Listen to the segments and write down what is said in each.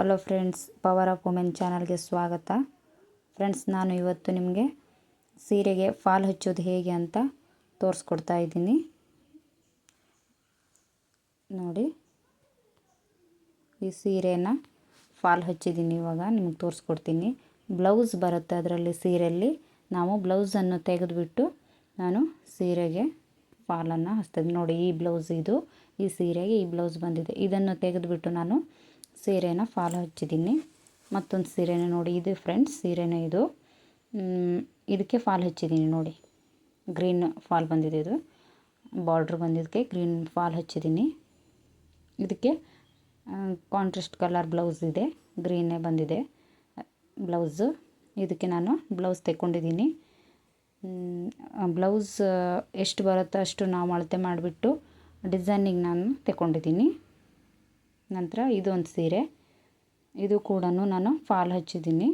Hello friends power of women ಚಾನಲ್ಗೆ ಸ್ವಾಗತ. Friends ನಾನು ಇವತ್ತು ನಿಮಗೆ ಸೀರೆಗೆ ಫಾಲ್ ಹಚ್ಚೋದು ಹೇಗೆ ಅಂತ ತೋರಿಸ್ಕೊಡ್ತಾ ಇದ್ದೀನಿ. ನೋಡಿ, ಈ ಸೀರೆನ ಫಾಲ್ ಹಚ್ಚಿದ್ದೀನಿ ಇವಾಗ, ನಿಮಗೆ ತೋರಿಸ್ಕೊಡ್ತೀನಿ. ಬ್ಲೌಸ್ ಬರುತ್ತೆ ಅದರಲ್ಲಿ ಸೀರೆಯಲ್ಲಿ. ನಾವು ಬ್ಲೌಸನ್ನು ತೆಗೆದುಬಿಟ್ಟು ನಾನು ಸೀರೆಗೆ ಫಾಲನ್ನು ಹಚ್ತಿದ್ದೀನಿ ನೋಡಿ, ಈ ಬ್ಲೌಸ್ ಇದು, ಈ ಸೀರೆಗೆ ಈ ಬ್ಲೌಸ್ ಬಂದಿದೆ. ಇದನ್ನು ತೆಗೆದುಬಿಟ್ಟು ನಾನು ಸೀರೆನ ಫಾಲ್ ಹಚ್ಚಿದ್ದೀನಿ. ಮತ್ತೊಂದು ಸೀರೆನ ನೋಡಿ, ಇದು ಫ್ರೆಂಡ್ಸ್ ಸೀರೆನ ಇದು. ಇದಕ್ಕೆ ಫಾಲ್ ಹಚ್ಚಿದ್ದೀನಿ ನೋಡಿ. ಗ್ರೀನ್ ಫಾಲ್ ಬಂದಿದೆ ಇದು. ಬಾರ್ಡ್ರ್ ಬಂದಿದ್ದಕ್ಕೆ ಗ್ರೀನ್ ಫಾಲ್ ಹಚ್ಚಿದ್ದೀನಿ. ಇದಕ್ಕೆ ಕಾಂಟ್ರಾಸ್ಟ್ ಕಲರ್ ಬ್ಲೌಸ್ ಇದೆ. ಗ್ರೀನೇ ಬಂದಿದೆ. ಬ್ಲೌಸು. ಇದಕ್ಕೆ ನಾನು ಬ್ಲೌಸ್ ತೆಕ್ಕೊಂಡಿದ್ದೀನಿ. ಬ್ಲೌಸ್ ಎಷ್ಟು ಬರುತ್ತೋ ಅಷ್ಟು ನಾವು ಅಳತೆ ಮಾಡಿಬಿಟ್ಟು ಡಿಸೈನಿಗೆ ನಾನು ತೆಕ್ಕೊಂಡಿದ್ದೀನಿ. ನಂತರ ಇದೊಂದು ಸೀರೆ. ಇದು ಕೂಡ ನಾನು ಫಾಲ್ ಹಚ್ಚಿದ್ದೀನಿ.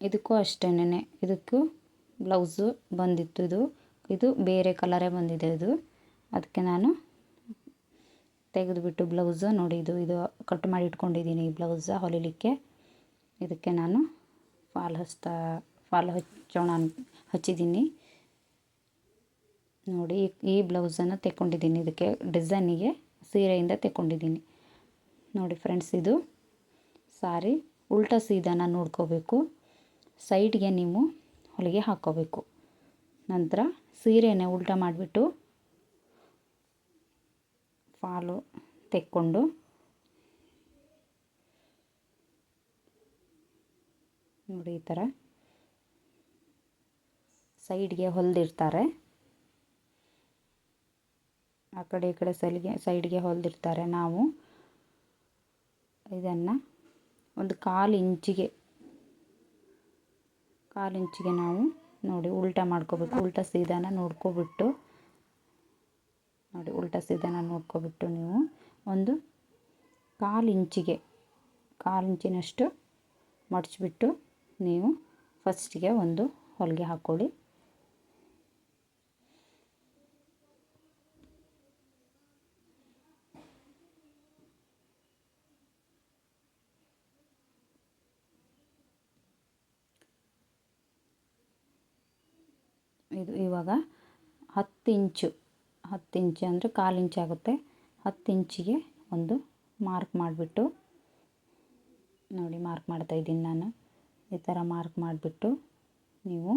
ಇದಕ್ಕೂ ಅಷ್ಟೇನೆ ಇದಕ್ಕೂ ಬ್ಲೌಸು ಬಂದಿತ್ತು ಇದು. ಇದು ಬೇರೆ ಕಲರೇ ಬಂದಿದೆ ಇದು. ಅದಕ್ಕೆ ನಾನು ತೆಗೆದುಬಿಟ್ಟು ಬ್ಲೌಸು ನೋಡಿ ಇದು ಇದು ಕಟ್ ಮಾಡಿ ಇಟ್ಕೊಂಡಿದ್ದೀನಿ ಈ ಬ್ಲೌಸ ಹೊಲಿಲಿಕ್ಕೆ. ಇದಕ್ಕೆ ನಾನು ಫಾಲ್ ಹಚ್ತಾ, ಫಾಲ್ ಹಚ್ಚೋಣ ಹಚ್ಚಿದ್ದೀನಿ. ನೋಡಿ ಈ ಬ್ಲೌಸನ್ನು ತೆಕ್ಕೊಂಡಿದ್ದೀನಿ. ಇದಕ್ಕೆ ಡಿಸೈನಿಗೆ ಸೀರೆಯಿಂದ ತೆಕ್ಕೊಂಡಿದ್ದೀನಿ. ನೋಡಿ ಫ್ರೆಂಡ್ಸ್ ಇದು ಸಾರಿ, ಉಲ್ಟಾ ಸೀದಾನ ನೋಡ್ಕೋಬೇಕು. ಸೈಡ್ಗೆ ನೀವು ಹೊಲಿಗೆ ಹಾಕ್ಕೋಬೇಕು ನಂತರ ಸೀರೆನೇ ಉಲ್ಟಾ ಮಾಡಿಬಿಟ್ಟು ಫಾಲು ತೆಕ್ಕೊಂಡು ನೋಡಿ ಈ ಥರ ಸೈಡ್ಗೆ ಹೊಲಿದಿರ್ತಾರೆ. ಕಡೆ ಈ ಕಡೆ ಸಲಿಗೆ, ಸೈಡ್ಗೆ ಹೊಲ್ದಿರ್ತಾರೆ. ನಾವು ಇದನ್ನು ಒಂದು ಕಾಲು ಇಂಚಿಗೆ ಕಾಲು ಇಂಚಿಗೆ ನಾವು ನೋಡಿ ಉಲ್ಟಾ ಮಾಡ್ಕೋಬೇಕು ಉಲ್ಟಾ ಸೀದಾನ ನೋಡ್ಕೊಬಿಟ್ಟು, ನೋಡಿ ಉಲ್ಟಾ ಸೀದಾನ ನೋಡ್ಕೊಬಿಟ್ಟು ನೀವು ಒಂದು ಕಾಲು ಇಂಚಿಗೆ, ಕಾಲು ಇಂಚಿನಷ್ಟು ಮಡಚಿಬಿಟ್ಟು ನೀವು ಫಸ್ಟಿಗೆ ಒಂದು ಹೊಲಿಗೆ ಹಾಕ್ಕೊಳ್ಳಿ ಇದು ಇವಾಗ ಹತ್ತು ಇಂಚು ಹತ್ತು ಇಂಚು ಅಂದರೆ ಕಾಲು ಇಂಚು ಆಗುತ್ತೆ. ಹತ್ತು ಇಂಚಿಗೆ ಒಂದು ಮಾರ್ಕ್ ಮಾಡಿಬಿಟ್ಟು, ನೋಡಿ ಮಾರ್ಕ್ ಮಾಡ್ತಾ ಇದ್ದೀನಿ ನಾನು. ಈ ಥರ ಮಾರ್ಕ್ ಮಾಡಿಬಿಟ್ಟು ನೀವು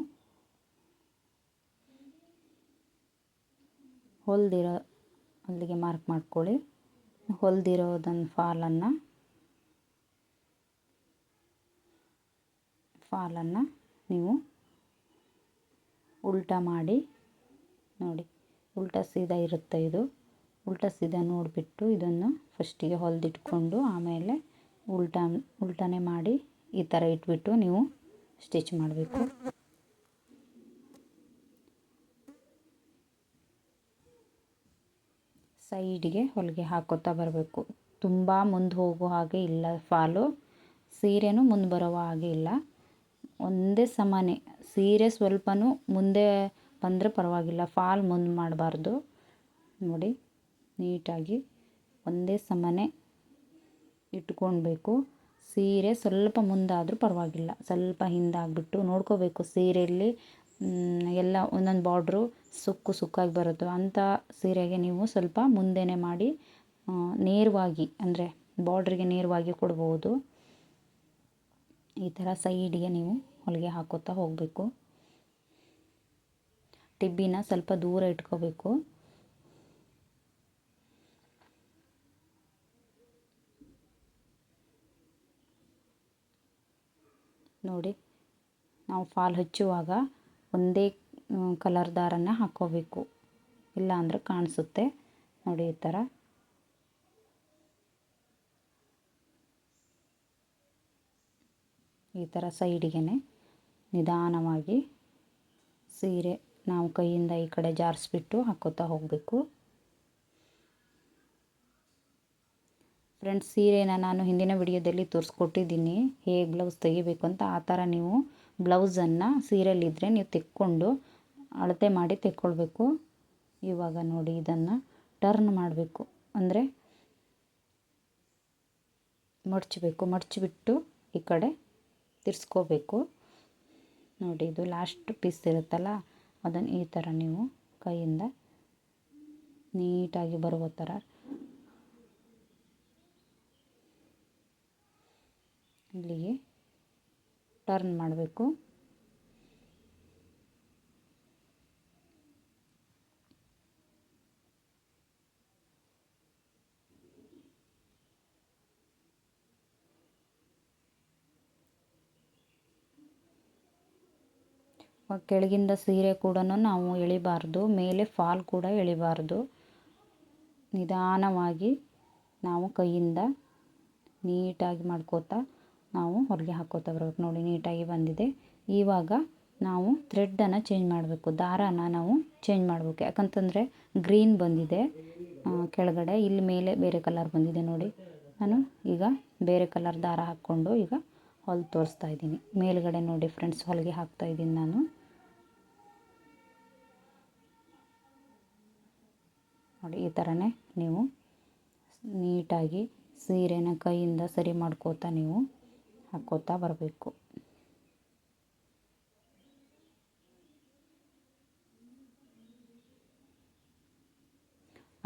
ಹೊಲ್ದಿರೋ, ಅಲ್ಲಿಗೆ ಮಾರ್ಕ್ ಮಾಡ್ಕೊಳ್ಳಿ. ಹೊಲ್ದಿರೋದನ್ನು ಫಾಲನ್ನು ಫಾಲನ್ನು ನೀವು ಉಲ್ಟಾ ಮಾಡಿ, ನೋಡಿ, ಉಲ್ಟಾ ಸೀದಾ ಇರುತ್ತೆ ಇದು? ಉಲ್ಟಾ ಸೀದಾ ನೋಡಿಬಿಟ್ಟು ಇದನ್ನು ಫಸ್ಟಿಗೆ ಹೊಲಿದಿಟ್ಕೊಂಡು ಆಮೇಲೆ ಉಲ್ಟಾ, ಉಲ್ಟಾನೇ ಮಾಡಿ ಈ ಥರ ಇಟ್ಬಿಟ್ಟು ನೀವು ಸ್ಟಿಚ್ ಮಾಡಬೇಕು. ಸೈಡಿಗೆ ಹೊಲಿಗೆ ಹಾಕೋತಾ ಬರಬೇಕು. ತುಂಬ ಮುಂದೆ ಹೋಗೋ ಹಾಗೆ ಇಲ್ಲ ಫಾಲು. ಸೀರೆನೂ ಮುಂದೆ ಬರೋ ಹಾಗೆ ಇಲ್ಲ. ಒಂದೇ ಸಮಾನೆ ಸೀರೆ ಸ್ವಲ್ಪನೂ ಮುಂದೆ ಬಂದರೆ ಪರವಾಗಿಲ್ಲ. ಫಾಲ್ ಮುಂದೆ ಮಾಡಬಾರ್ದು. ನೋಡಿ, ನೀಟಾಗಿ ಒಂದೇ ಸಮನೆ ಇಟ್ಕೊಳ್ಬೇಕು ಸೀರೆ ಸ್ವಲ್ಪ ಮುಂದಾದರೂ ಪರವಾಗಿಲ್ಲ. ಸ್ವಲ್ಪ ಹಿಂದಾಗ್ಬಿಟ್ಟು ನೋಡ್ಕೋಬೇಕು ಸೀರೆಯಲ್ಲಿ ಎಲ್ಲ ಒಂದೊಂದು ಬಾರ್ಡ್ರು ಸುಕ್ಕು ಸುಕ್ಕಾಗಿ ಬರುತ್ತೆ. ಅಂಥ ಸೀರೆಗೆ ನೀವು ಸ್ವಲ್ಪ ಮುಂದೆನೇ ಮಾಡಿ ನೇರವಾಗಿ, ಅಂದರೆ ಬಾರ್ಡ್ರಿಗೆ ನೇರವಾಗಿ ಕೊಡ್ಬೋದು. ಈ ಥರ ಸೈಡಿಗೆ ನೀವು ಹೊಲಿಗೆ ಹಾಕೋತಾ ಹೋಗಬೇಕು. ಟಿಬ್ಬಿನ ಸ್ವಲ್ಪ ದೂರ ಇಟ್ಕೋಬೇಕು. ನೋಡಿ, ನಾವು ಫಾಲ್ ಹಚ್ಚುವಾಗ ಒಂದೇ ಕಲರ್ ದಾರನ ಹಾಕೋಬೇಕು. ಇಲ್ಲ ಅಂದರೆ ಕಾಣಿಸುತ್ತೆ. ನೋಡಿ ಈ ಥರ ಈ ಥರ ಸೈಡಿಗೆ ನಿಧಾನವಾಗಿ ಸೀರೆ ನಾವು ಕೈಯಿಂದ ಈ ಕಡೆ ಜಾರಿಸ್ಬಿಟ್ಟು ಹಾಕೋತಾ ಹೋಗಬೇಕು. ಫ್ರೆಂಡ್ಸ್, ಸೀರೆನ ನಾನು ಹಿಂದಿನ ವಿಡಿಯೋದಲ್ಲಿ ತೋರಿಸ್ಕೊಟ್ಟಿದ್ದೀನಿ. ಹೇಗೆ ಬ್ಲೌಸ್ ತೆಗಿಬೇಕು ಅಂತ ಆ ಥರ ನೀವು ಬ್ಲೌಸನ್ನು ಸೀರೆಯಲ್ಲಿದ್ದರೆ ನೀವು ತೆಕ್ಕೊಂಡು ಅಳತೆ ಮಾಡಿ ತೆಕ್ಕೊಳ್ಬೇಕು. ಇವಾಗ ನೋಡಿ ಇದನ್ನು ಟರ್ನ್ ಮಾಡಬೇಕು. ಅಂದರೆ ಮಡ್ಚಬೇಕು, ಮಡ್ಚಿಬಿಟ್ಟು ಈ ಕಡೆ ತಿರ್ಸ್ಕೋಬೇಕು. ನೋಡಿ, ಇದು ಲಾಸ್ಟ್ ಪೀಸ್ ಇರುತ್ತಲ್ಲ, ಅದನ್ನು ಈ ಥರ ನೀವು ಕೈಯಿಂದ ನೀಟಾಗಿ ಬರುವ ಥರ ಇಲ್ಲಿಗೆ ಟರ್ನ್ ಮಾಡಬೇಕು. ಕೆಳಗಿಂದ ಸೀರೆ ಕೂಡ ನಾವು ಎಳಿಬಾರ್ದು, ಮೇಲೆ ಫಾಲ್ ಕೂಡ ಎಳಿಬಾರ್ದು. ನಿಧಾನವಾಗಿ ನಾವು ಕೈಯಿಂದ ನೀಟಾಗಿ ಮಾಡ್ಕೋತಾ ನಾವು ಹೊರಗೆ ಹಾಕೋತಾ ಬರಬೇಕು. ನೋಡಿ, ನೀಟಾಗಿ ಬಂದಿದೆ. ಇವಾಗ ನಾವು ಥ್ರೆಡ್ಡನ್ನು ಚೇಂಜ್ ಮಾಡಬೇಕು. ದಾರಾನ ನಾವು ಚೇಂಜ್ ಮಾಡಬೇಕು. ಯಾಕಂತಂದರೆ ಗ್ರೀನ್ ಬಂದಿದೆ. ಕೆಳಗಡೆ, ಇಲ್ಲಿ ಮೇಲೆ ಬೇರೆ ಕಲರ್ ಬಂದಿದೆ ನೋಡಿ. ನಾನು ಈಗ ಬೇರೆ ಕಲರ್ ದಾರ ಹಾಕ್ಕೊಂಡು ಈಗ ಹೊಲ್ದು ತೋರಿಸ್ತಾ ಇದ್ದೀನಿ. ಮೇಲ್ಗಡೆ ನೋಡಿ ಫ್ರೆಂಡ್ಸ್ ಹೊಲಿಗೆ ಹಾಕ್ತಾ ಇದ್ದೀನಿ ನಾನು. ನೋಡಿ, ಈ ಥರನೇ ನೀವು ನೀಟಾಗಿ ಸೀರೆನ ಕೈಯಿಂದ ಸರಿ ಮಾಡ್ಕೋತಾ ನೀವು ಹಾಕ್ಕೋತಾ ಬರಬೇಕು.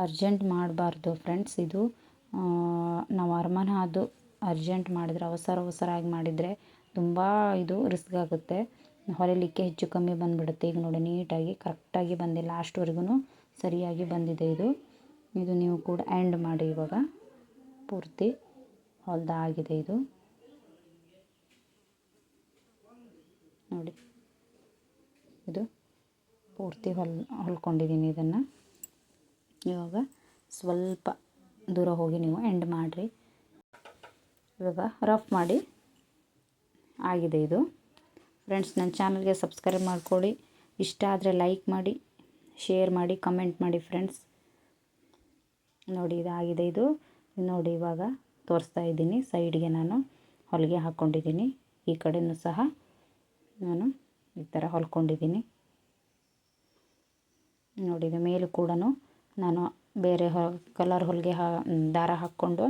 ಅರ್ಜೆಂಟ್ ಮಾಡಬಾರ್ದು ಫ್ರೆಂಡ್ಸ್ ಇದು ನಾವು ಅರಮನ ಅದು ಅರ್ಜೆಂಟ್ ಮಾಡಿದರೆ, ಅವಸರ ಅವಸರಾಗಿ ಮಾಡಿದರೆ ತುಂಬ ಇದು ರಿಸ್ಕ್ ಆಗುತ್ತೆ. ಹೊಲಿಲಿಕ್ಕೆ ಹೆಚ್ಚು ಕಮ್ಮಿ ಬಂದುಬಿಡುತ್ತೆ. ಈಗ ನೋಡಿ, ನೀಟಾಗಿ, ಕರೆಕ್ಟಾಗಿ ಬಂದಿಲ್ಲ. ಲಾಸ್ಟ್ವರೆಗೂ ಸರಿಯಾಗಿ ಬಂದಿದೆ ಇದು. ಇದು ನೀವು ಕೂಡ ಎಂಡ್ ಮಾಡಿ ಇವಾಗ. ಪೂರ್ತಿ ಹೊಲ್ದಾಗಿದೆ ಇದು. ನೋಡಿ. ಇದು ಪೂರ್ತಿ ಹೊಲ್, ಹೊಲ್ಕೊಂಡಿದ್ದೀನಿ ಇದನ್ನು. ಇವಾಗ ಸ್ವಲ್ಪ ದೂರ ಹೋಗಿ ನೀವು ಎಂಡ್ ಮಾಡಿರಿ. ಇವಾಗ ರಫ್ ಮಾಡಿ ಆಗಿದೆ ಇದು. ಫ್ರೆಂಡ್ಸ್ ನನ್ನ ಚಾನಲ್ಗೆ ಸಬ್ಸ್ಕ್ರೈಬ್ ಮಾಡ್ಕೊಳ್ಳಿ. ಇಷ್ಟ ಆದರೆ ಲೈಕ್ ಮಾಡಿ ಶೇರ್ ಮಾಡಿ ಕಮೆಂಟ್ ಮಾಡಿ ಫ್ರೆಂಡ್ಸ್ ನೋಡಿ, ಇದಾಗಿದೆ ಇದು. ನೋಡಿ, ಇವಾಗ ತೋರಿಸ್ತಾ ಇದ್ದೀನಿ. ಸೈಡ್ಗೆ ನಾನು ಹೊಲಿಗೆ ಹಾಕ್ಕೊಂಡಿದ್ದೀನಿ. ಈ ಕಡೆಯೂ ಸಹ ನಾನು ಈ ಥರ ಹೊಲ್ಕೊಂಡಿದ್ದೀನಿ. ನೋಡಿ ಮೇಲೂ ಕೂಡ ನಾನು ಬೇರೆ ಹೊ ಕಲರ್ ಹೊಲಿಗೆ ಹಾ, ದಾರ ಹಾಕ್ಕೊಂಡು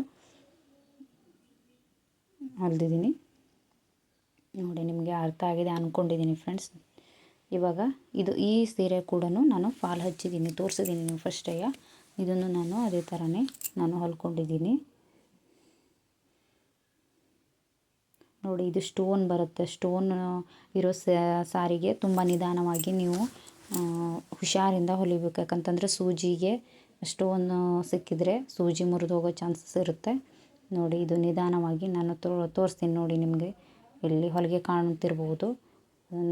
ಹೊಲ್ದಿದ್ದೀನಿ ನೋಡಿ ನಿಮಗೆ ಅರ್ಥ ಆಗಿದೆ ಅಂದ್ಕೊಂಡಿದ್ದೀನಿ ಫ್ರೆಂಡ್ಸ್ ಇವಾಗ ಇದು ಈ ಸೀರೆ ಕೂಡ ನಾನು ಫಾಲ್ ಹಚ್ಚಿದ್ದೀನಿ, ತೋರಿಸಿದ್ದೀನಿ ನೀವು ಫಸ್ಟೇ ಇದನ್ನು ನಾನು ಅದೇ ಥರನೇ ನಾನು ಹೊಲ್ಕೊಂಡಿದ್ದೀನಿ. ನೋಡಿ ಇದು ಸ್ಟೋನ್ ಬರುತ್ತೆ. ಸ್ಟೋನ್ ಇರೋ ಸಾರಿಗೆ ತುಂಬ ನಿಧಾನವಾಗಿ ನೀವು ಹುಷಾರಿಂದ ಹೊಲಿಬೇಕು. ಯಾಕಂತಂದರೆ ಸೂಜಿಗೆ ಸ್ಟೋನ್ ಸಿಕ್ಕಿದರೆ ಸೂಜಿ ಮುರಿದು ಹೋಗೋ ಚಾನ್ಸಸ್ ಇರುತ್ತೆ. ನೋಡಿ, ಇದು ನಿಧಾನವಾಗಿ ನಾನು ತೋರಿಸ್ತೀನಿ ನೋಡಿ ನಿಮಗೆ. ಇಲ್ಲಿ ಹೊಲಿಗೆ ಕಾಣುತ್ತಿರ್ಬೋದು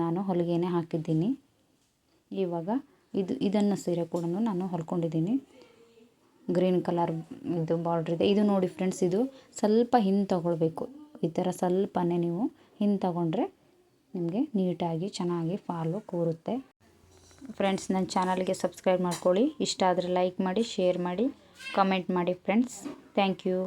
ನಾನು ಹೊಲಿಗೆನೇ ಹಾಕಿದ್ದೀನಿ. ಇವಾಗ ಇದು, ಇದನ್ನು ಸೀರೆ ಕೂಡ ನಾನು ಹೊಲ್ಕೊಂಡಿದ್ದೀನಿ. ಗ್ರೀನ್ ಕಲರ್ ಇದು ಬಾರ್ಡ್ರ್ ಇದೆ. ಇದು ನೋಡಿ ಫ್ರೆಂಡ್ಸ್, ಇದು ಸ್ವಲ್ಪ ಹಿಂದೆ ತಗೊಳ್ಬೇಕು. ಈ ಥರ ಸ್ವಲ್ಪನೇ ನೀವು ಹಿಂದೆ ತಗೊಂಡ್ರೆ ನಿಮಗೆ ನೀಟಾಗಿ, ಚೆನ್ನಾಗಿ ಫಾಲು ಕೂರುತ್ತೆ. ಫ್ರೆಂಡ್ಸ್, ನನ್ನ ಚಾನಲ್ಗೆ ಸಬ್ಸ್ಕ್ರೈಬ್ ಮಾಡ್ಕೊಳ್ಳಿ. ಇಷ್ಟ ಆದರೆ ಲೈಕ್ ಮಾಡಿ, ಶೇರ್ ಮಾಡಿ, ಕಮೆಂಟ್ ಮಾಡಿ ಫ್ರೆಂಡ್ಸ್. Thank you.